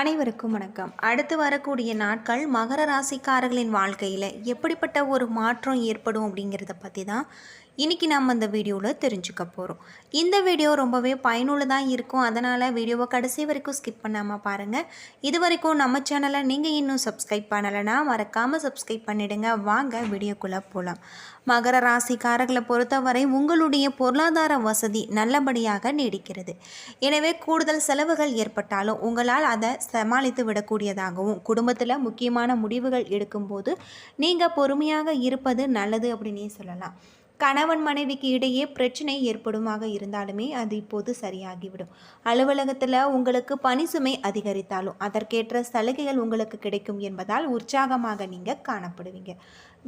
அனைவருக்கும் வணக்கம். அடுத்து வரக்கூடிய நாட்கள் மகர ராசிக்காரர்களின் வாழ்க்கையில் எப்படிப்பட்ட ஒரு மாற்றம் ஏற்படும் அப்படிங்கிறத பற்றி தான் இன்றைக்கி நம்ம இந்த வீடியோவில் தெரிஞ்சுக்க போகிறோம் இந்த வீடியோ ரொம்பவே பயனுள்ளதாக இருக்கும். அதனால் வீடியோவை கடைசி வரைக்கும் ஸ்கிப் பண்ணாமல் பாருங்கள் இது வரைக்கும் நம்ம சேனலை நீங்கள் இன்னும் சப்ஸ்கிரைப் பண்ணலைன்னா மறக்காமல் சப்ஸ்கிரைப் பண்ணிவிடுங்க வாங்க வீடியோக்குள்ளே போகலாம் மகர ராசிக்காரர்களை பொறுத்தவரை உங்களுடைய பொருளாதார வசதி நல்லபடியாக நீடிக்கிறது. எனவே கூடுதல் செலவுகள் ஏற்பட்டாலும் உங்களால் அதை சமாளித்து விடக்கூடியதாகவும் குடும்பத்தில் முக்கியமான முடிவுகள் எடுக்கும்போது நீங்கள் பொறுமையாக இருப்பது நல்லது அப்படின்னே சொல்லலாம். கணவன் மனைவிக்கு இடையே பிரச்சனை ஏற்படுமாக இருந்தாலுமே அது இப்போது சரியாகிவிடும். அலுவலகத்தில் உங்களுக்கு பணி சுமை அதிகரித்தாலும் அதற்கேற்ற சலுகைகள் உங்களுக்கு கிடைக்கும் என்பதால் உற்சாகமாக நீங்கள் காணப்படுவீங்க.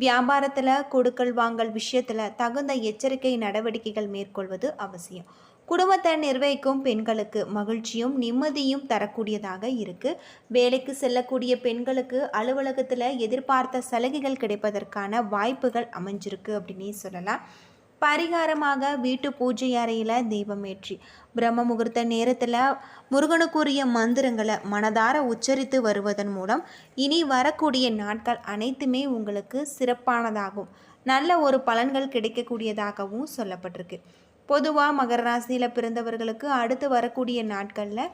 வியாபாரத்தில் கொடுக்கல் வாங்கல் விஷயத்தில் தகுந்த எச்சரிக்கை நடவடிக்கைகள் மேற்கொள்வது அவசியம். குடும்பத்தை நிர்வகிக்கும் பெண்களுக்கு மகிழ்ச்சியும் நிம்மதியும் தரக்கூடியதாக இருக்குது வேலைக்கு செல்லக்கூடிய பெண்களுக்கு அலுவலகத்தில் எதிர்பார்த்த சலுகைகள் கிடைப்பதற்கான வாய்ப்புகள் அமைஞ்சிருக்கு அப்படின்னே சொல்லலாம். பரிகாரமாக வீட்டு பூஜை அறையில் தெய்வமேற்றி பிரம்ம முகூர்த்த நேரத்தில் முருகனுக்குரிய மந்திரங்களை மனதார உச்சரித்து வருவதன் மூலம் இனி வரக்கூடிய நாட்கள் அனைத்துமே உங்களுக்கு சிறப்பானதாகும். நல்ல ஒரு பலன்கள் கிடைக்கக்கூடியதாகவும் சொல்லப்பட்டிருக்கு. பொதுவாக மகர ராசியில் பிறந்தவர்களுக்கு அடுத்து வரக்கூடிய நாட்களில்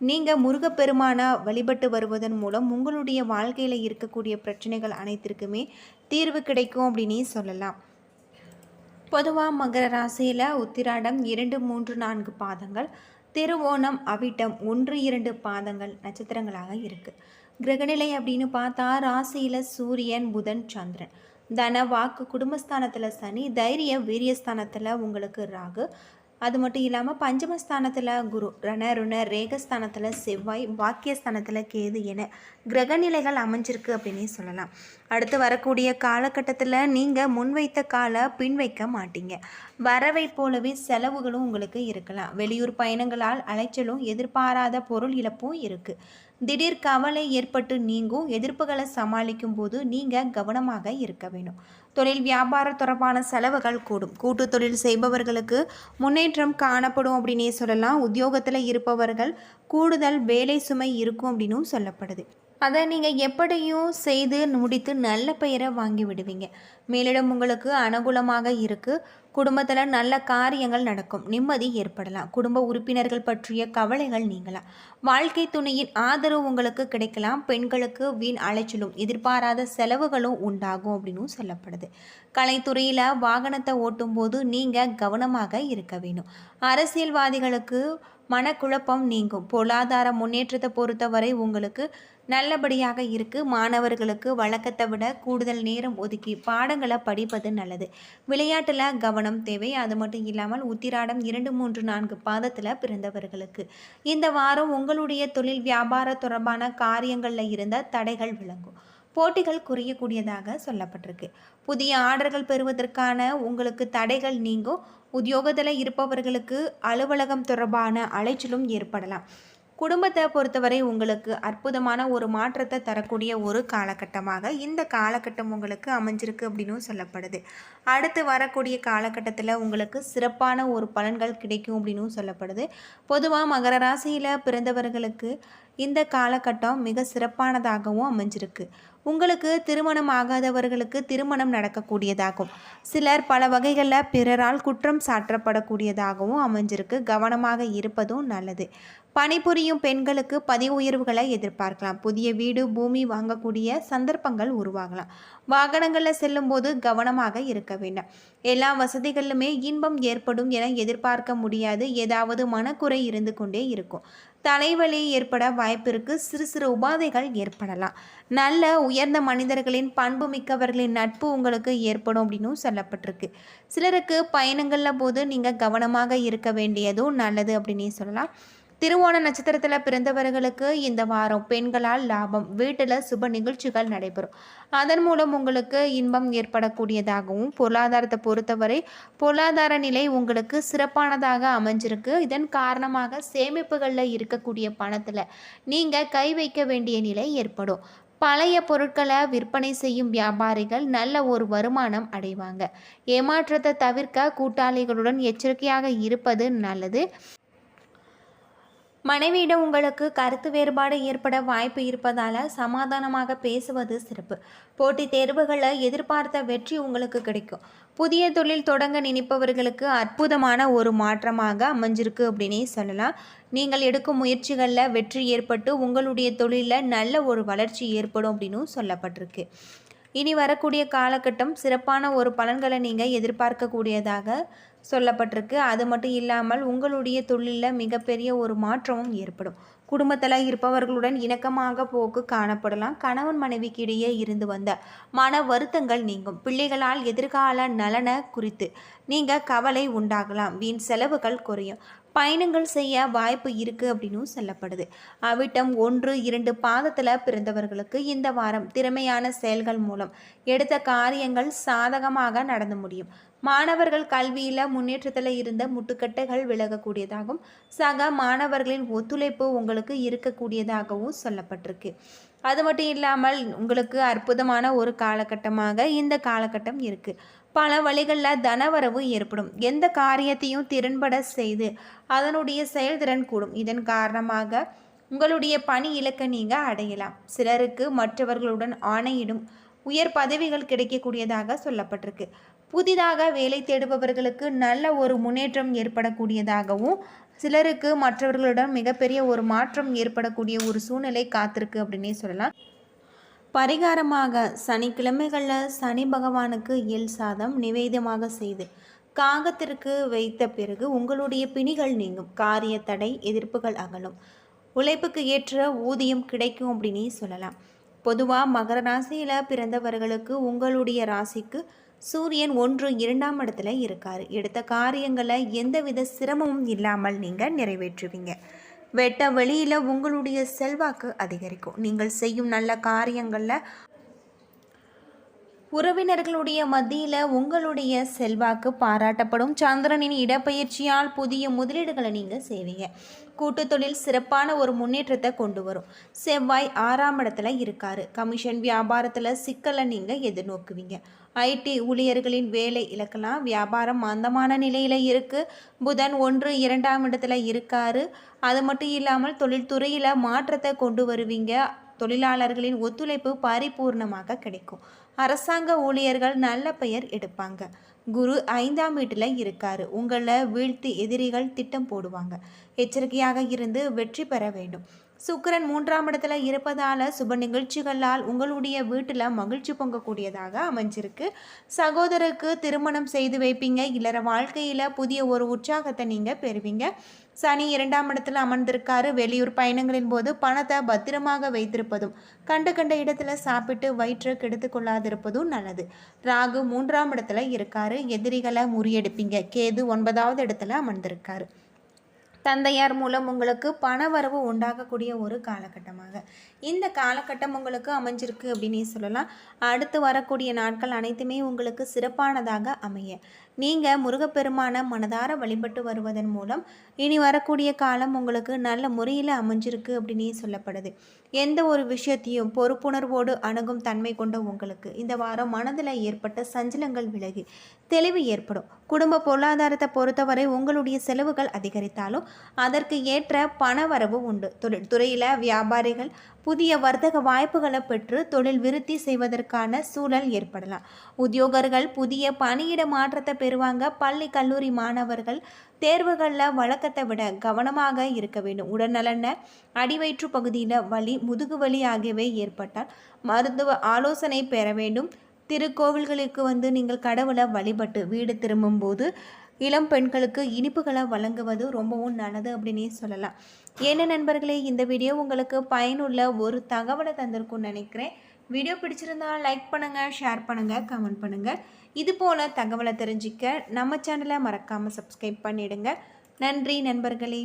நீங்கள் முருகப்பெருமானை வழிபட்டு வருவதன் மூலம் உங்களுடைய வாழ்க்கையில் இருக்கக்கூடிய பிரச்சனைகள் அனைத்திற்குமே தீர்வு கிடைக்கும் அப்படின்னே சொல்லலாம். பொதுவாக மகர ராசியில் உத்திராடம் இரண்டு மூன்று நான்கு பாதங்கள் திருவோணம் அவிட்டம் ஒன்று இரண்டு பாதங்கள் நட்சத்திரங்களாக இருக்குது கிரகநிலை அப்படின்னு பார்த்தா ராசியில் சூரியன் புதன் சந்திரன். தன வாக்கு குடும்பஸ்தானத்தில் சனி தைரிய வீரியஸ்தானத்தில் உங்களுக்கு ராகு. அது மட்டும் இல்லாமல் பஞ்சமஸ்தானத்தில் குரு ரண ருண ரேகஸ்தானத்தில் செவ்வாய் பாக்கியஸ்தானத்தில் கேது என கிரகநிலைகள் அமைஞ்சிருக்கு அப்படின்னே சொல்லலாம். அடுத்து வரக்கூடிய காலகட்டத்தில் நீங்கள் முன்வைத்த காலை பின்வைக்க மாட்டீங்க. வரவை போலவே செலவுகளும் உங்களுக்கு இருக்கலாம். வெளியூர் பயணங்களால் அலைச்சலும் எதிர்பாராத பொருள் இழப்பும் இருக்குது திடீர் கவலை ஏற்பட்டு நீங்கும் எதிர்ப்புகளை சமாளிக்கும் போது நீங்கள் கவனமாக இருக்க வேணும். தொழில் வியாபாரம் தொடர்பான செலவுகள் கூடும். கூட்டு தொழில் செய்பவர்களுக்கு முன்னேற்றம் காணப்படும் அப்படின்னே சொல்லலாம். உத்தியோகத்தில் இருப்பவர்கள் கூடுதல் வேலை சுமை இருக்கும் அப்படின்னும் சொல்லப்படுது. அதை நீங்கள் எப்படியும் செய்து முடித்து நல்ல பெயரை வாங்கி விடுவீங்க. மேலிடம் உங்களுக்கு அனுகூலமாக இருக்குது குடும்பத்தில் நல்ல காரியங்கள் நடக்கும். நிம்மதி ஏற்படலாம். குடும்ப உறுப்பினர்கள் பற்றிய கவலைகள் நீங்கலாம். வாழ்க்கை துணையின் ஆதரவு உங்களுக்கு கிடைக்கலாம். பெண்களுக்கு வீண் அலைச்சலும் எதிர்பாராத செலவுகளும் உண்டாகும் அப்படின்னு சொல்லப்படுது. கலைத்துறையில் வாகனத்தை ஓட்டும்போது நீங்கள் கவனமாக இருக்க வேணும் அரசியல்வாதிகளுக்கு மனக்குழப்பம் நீங்கும். பொருளாதார முன்னேற்றத்தை பொறுத்தவரை உங்களுக்கு நல்லபடியாக இருக்குது மாணவர்களுக்கு வழக்கத்தை விட கூடுதல் நேரம் ஒதுக்கி பாடங்களை படிப்பது நல்லது. விளையாட்டில் கவனம் தேவை. அது மட்டும் இல்லாமல் உத்திராடம் இரண்டு மூன்று நான்கு பாதத்தில் பிறந்தவர்களுக்கு. இந்த வாரம் உங்களுடைய தொழில் வியாபார தொடர்பான காரியங்களில் இருந்த தடைகள் விளங்கும். போட்டிகள் குறையக்கூடியதாக சொல்லப்பட்டிருக்கு. புதிய ஆர்டர்கள் பெறுவதற்கான உங்களுக்கு தடைகள் நீங்கும் உத்தியோகத்தில் இருப்பவர்களுக்கு அலுவலகம் தொடர்பான அலைச்சலும் ஏற்படலாம். குடும்பத்தை பொறுத்தவரை உங்களுக்கு அற்புதமான ஒரு மாற்றத்தை தரக்கூடிய ஒரு காலகட்டமாக இந்த காலகட்டம் உங்களுக்கு அமைஞ்சிருக்கு அப்படின்னு சொல்லப்படுது. அடுத்து வரக்கூடிய காலகட்டத்தில் உங்களுக்கு சிறப்பான ஒரு பலன்கள் கிடைக்கும் அப்படின்னு சொல்லப்படுது. பொதுவாக மகர ராசியில் பிறந்தவர்களுக்கு இந்த காலகட்டம் மிக சிறப்பானதாகவும் அமைஞ்சிருக்கு. உங்களுக்கு திருமணம் ஆகாதவர்களுக்கு திருமணம் நடக்கக்கூடியதாகும். சிலர் பல வகைகளில் பிறரால் குற்றம் சாற்றப்படக்கூடியதாகவும் அமைஞ்சிருக்கு. கவனமாக இருப்பதும் நல்லது. பணிபுரியும் பெண்களுக்கு பதவி உயர்வுகளை எதிர்பார்க்கலாம். புதிய வீடு பூமி வாங்கக்கூடிய சந்தர்ப்பங்கள் உருவாகலாம். வாகனங்களில் செல்லும்போது கவனமாக இருக்க வேண்டும். எல்லா வசதிகளிலுமே இன்பம் ஏற்படும் என எதிர்பார்க்க முடியாது. ஏதாவது மனக்குறை இருந்து கொண்டே இருக்கும். தலைவலி ஏற்பட வாய்ப்பிற்கு சிறு சிறு உபாதைகள் ஏற்படலாம். நல்ல உயர்ந்த மனிதர்களின் பண்பு மிக்கவர்களின் நட்பு உங்களுக்கு ஏற்படும் அப்படின்னும் சொல்லப்பட்டிருக்கு. சிலருக்கு பயணங்களில் போது நீங்கள் கவனமாக இருக்க வேண்டியதும் நல்லது அப்படின்னே சொல்லலாம். திருவோண நட்சத்திரத்தில் பிறந்தவர்களுக்கு இந்த வாரம் பெண்களால் லாபம். வீட்டில் சுப நிகழ்ச்சிகள் நடைபெறும். அதன் மூலம் உங்களுக்கு இன்பம் ஏற்படக்கூடியதாகவும் பொருளாதாரத்தை பொறுத்தவரை பொருளாதார நிலை உங்களுக்கு சிறப்பானதாக அமைஞ்சிருக்கு. இதன் காரணமாக சேமிப்புகளில் இருக்கக்கூடிய பணத்தில் நீங்கள் கை வைக்க வேண்டிய நிலை ஏற்படும். பழைய பொருட்களை விற்பனை செய்யும் வியாபாரிகள் நல்ல ஒரு வருமானம் அடைவாங்க. ஏமாற்றத்தை தவிர்க்க கூட்டாளிகளுடன் எச்சரிக்கையாக இருப்பது நல்லது. மனைவியிடம் உங்களுக்கு கருத்து வேறுபாடு ஏற்பட வாய்ப்பு இருப்பதால் சமாதானமாக பேசுவது சிறப்பு. போட்டித் தேர்வுகளில் எதிர்பார்த்த வெற்றி உங்களுக்கு கிடைக்கும். புதிய தொழில் தொடங்க நினைப்பவர்களுக்கு அற்புதமான ஒரு மாற்றமாக அமைஞ்சிருக்கு அப்படின்னே சொல்லலாம். நீங்கள் எடுக்கும் முயற்சிகளில் வெற்றி ஏற்பட்டு உங்களுடைய தொழிலில் நல்ல ஒரு வளர்ச்சி ஏற்படும் அப்படின்னும் சொல்லப்பட்டிருக்கு. இனி வரக்கூடிய காலகட்டம் சிறப்பான ஒரு பலன்களை நீங்கள் எதிர்பார்க்கக்கூடியதாக சொல்லப்பட்டிருக்கு. அது மட்டும் இல்லாமல் உங்களுடைய தொழிலில் மிகப்பெரிய ஒரு மாற்றமும் ஏற்படும். குடும்பத்தில் இருப்பவர்களுடன் இணக்கமாக போக்கு காணப்படலாம். கணவன் மனைவிக்கு இடையே இருந்து வந்த மன வருத்தங்கள் நீங்கும். பிள்ளைகளால் எதிர்கால நலனை குறித்து நீங்கள் கவலை உண்டாகலாம். வீண் செலவுகள் குறையும். பயணங்கள் செய்ய வாய்ப்பு இருக்குது அப்படின்னு சொல்லப்படுது. அவிட்டம் ஒன்று இரண்டு பாதத்தில் பிறந்தவர்களுக்கு இந்த வாரம் திறமையான செயல்கள் மூலம் எடுத்த காரியங்கள் சாதகமாக நடந்து முடியும். மாணவர்கள் கல்வியில் முன்னேற்றத்தில் இருந்த முட்டுக்கட்டைகள் விலகக்கூடியதாகவும் சக மாணவர்களின் ஒத்துழைப்பு உங்களுக்கு இருக்கக்கூடியதாகவும் சொல்லப்பட்டிருக்கு. அது மட்டும் இல்லாமல் உங்களுக்கு அற்புதமான ஒரு காலகட்டமாக இந்த காலகட்டம் இருக்குது பல வழிகளில் தனவரவு ஏற்படும். எந்த காரியத்தையும் திறன்பட செய்து அதனுடைய செயல்திறன் கூடும். இதன் காரணமாக உங்களுடைய பணி இலக்கை நீங்கள் அடையலாம். சிலருக்கு மற்றவர்களுடன் ஆணையிடும் உயர் பதவிகள் கிடைக்கக்கூடியதாக சொல்லப்பட்டிருக்கு. புதிதாக வேலை தேடுபவர்களுக்கு நல்ல ஒரு முன்னேற்றம் ஏற்படக்கூடியதாகவும் சிலருக்கு மற்றவர்களுடன் மிகப்பெரிய ஒரு மாற்றம் ஏற்படக்கூடிய ஒரு சூழ்நிலை காத்திருக்கு அப்படின்னே சொல்லலாம். பரிகாரமாக சனிக்கிழமைகளில் சனி பகவானுக்கு எல் சாதம் நிவேதமாக செய்து காகத்திற்கு வைத்த பிறகு உங்களுடைய பிணிகள் நீங்கும் காரிய தடை எதிர்ப்புகள் அகலும். உழைப்புக்கு ஏற்ற ஊதியம் கிடைக்கும் அப்படின்னே சொல்லலாம். பொதுவாக மகர ராசியில் பிறந்தவர்களுக்கு உங்களுடைய ராசிக்கு சூரியன் ஒன்று இரண்டாம் இடத்துல இருக்கார். எடுத்த காரியங்களை எந்தவித சிரமமும் இல்லாமல் நீங்கள் நிறைவேற்றுவீங்க. வெட்ட வெளியில் உங்களுடைய செல்வாக்கு அதிகரிக்கும். நீங்கள் செய்யும் நல்ல காரியங்களில் உறவினர்களுடைய மத்தியில் உங்களுடைய செல்வாக்கு பாராட்டப்படும். சந்திரனின் இடப்பயிற்சியால் புதிய முதலீடுகளை நீங்கள் செய்வீங்க. கூட்டு தொழில் சிறப்பான ஒரு முன்னேற்றத்தை கொண்டு வரும். செவ்வாய் ஆறாம் இடத்துல இருக்காரு. கமிஷன் வியாபாரத்தில் சிக்கலை நீங்கள் எதிர்நோக்குவீங்க. ஐடி ஊழியர்களின் வேலை இழக்கலாம் வியாபாரம் மந்தமான நிலையில் இருக்குது புதன் ஒன்று இரண்டாம் இடத்துல இருக்காரு. அது மட்டும் இல்லாமல் தொழில்துறையில் மாற்றத்தை கொண்டு வருவீங்க. தொழிலாளர்களின் ஒத்துழைப்பு பரிபூர்ணமாக கிடைக்கும். அரசாங்க ஊழியர்கள் நல்ல பெயர் எடுப்பாங்க. குரு ஐந்தாம் வீட்டில் இருக்காரு. உங்களை வீழ்த்தி எதிரிகள் திட்டம் போடுவாங்க. எச்சரிக்கையாக இருந்து வெற்றி பெற வேண்டும். சுக்கரன் மூன்றாம் இடத்துல இருப்பதால் சுப நிகழ்ச்சிகளால் உங்களுடைய வீட்டில் மகிழ்ச்சி பொங்கக்கூடியதாக அமைஞ்சிருக்கு. சகோதரருக்கு திருமணம் செய்து வைப்பீங்க. இல்லற வாழ்க்கையில் புதிய ஒரு உற்சாகத்தை நீங்கள் பெறுவீங்க. சனி இரண்டாம் இடத்துல அமர்ந்திருக்காரு. வெளியூர் பயணங்களின் போது பணத்தை பத்திரமாக வைத்திருப்பதும் கண்ட கண்ட இடத்துல சாப்பிட்டு வயிற்று கெடுத்து கொள்ளாதிருப்பதும் நல்லது. ராகு மூன்றாம் இடத்துல இருக்காரு. எதிரிகளை முறியெடுப்பீங்க. கேது ஒன்பதாவது இடத்துல அமர்ந்திருக்காரு. தந்தையார் மூலம் உங்களுக்கு பண வரவு உண்டாகக்கூடிய ஒரு காலகட்டமாக. இந்த காலகட்டம் உங்களுக்கு அமைஞ்சிருக்கு அப்படின்னே சொல்லலாம். அடுத்து வரக்கூடிய நாட்கள் அனைத்துமே உங்களுக்கு சிறப்பானதாக அமைய. நீங்கள் முருகப்பெருமான மனதார வழிபட்டு வருவதன் மூலம் இனி வரக்கூடிய காலம் உங்களுக்கு நல்ல முறையில் அமைஞ்சிருக்கு அப்படின்னு சொல்லப்படுது. எந்த ஒரு விஷயத்தையும் பொறுப்புணர்வோடு அணுகும் தன்மை கொண்ட உங்களுக்கு இந்த வாரம் மனதில் ஏற்பட்ட சஞ்சலங்கள் விலகி தெளிவு ஏற்படும். குடும்ப பொருளாதாரத்தை பொறுத்தவரை உங்களுடைய செலவுகள் அதிகரித்தாலும் அதற்கு ஏற்ற பண வரவு உண்டு. தொழில் துறையில் வியாபாரிகள் புதிய வர்த்தக வாய்ப்புகளை பெற்று தொழில் விருத்தி செய்வதற்கான சூழல் ஏற்படலாம். உத்தியோகர்கள் புதிய பணியிட மாற்றத்தை பெறுவாங்க. பள்ளி கல்லூரி மாணவர்கள் தேர்வுகளில் வழக்கத்தை விட கவனமாக இருக்க வேண்டும். உடல்நலன அடிவயிற்று பகுதியில் வலி முதுகு வலி ஆகியவை ஏற்பட்டால் மருத்துவ ஆலோசனை பெற வேண்டும். திருக்கோவில்களுக்கு வந்து நீங்கள் கடவுளை வழிபட்டு வீடு திரும்பும்போது இளம் பெண்களுக்கு இனிப்புகளை வழங்குவது ரொம்பவும் நல்லது அப்படின்னே சொல்லலாம். என்ன நண்பர்களே இந்த வீடியோ உங்களுக்கு பயனுள்ள ஒரு தகவலை தந்திருக்கும்னு நினைக்கிறேன். வீடியோ பிடிச்சிருந்தா லைக் பண்ணுங்கள் ஷேர் பண்ணுங்கள் கமெண்ட் பண்ணுங்கள் இது போல் தகவலை தெரிஞ்சிக்க நம்ம சேனலை மறக்காமல் சப்ஸ்கிரைப் பண்ணிவிடுங்க நன்றி நண்பர்களே.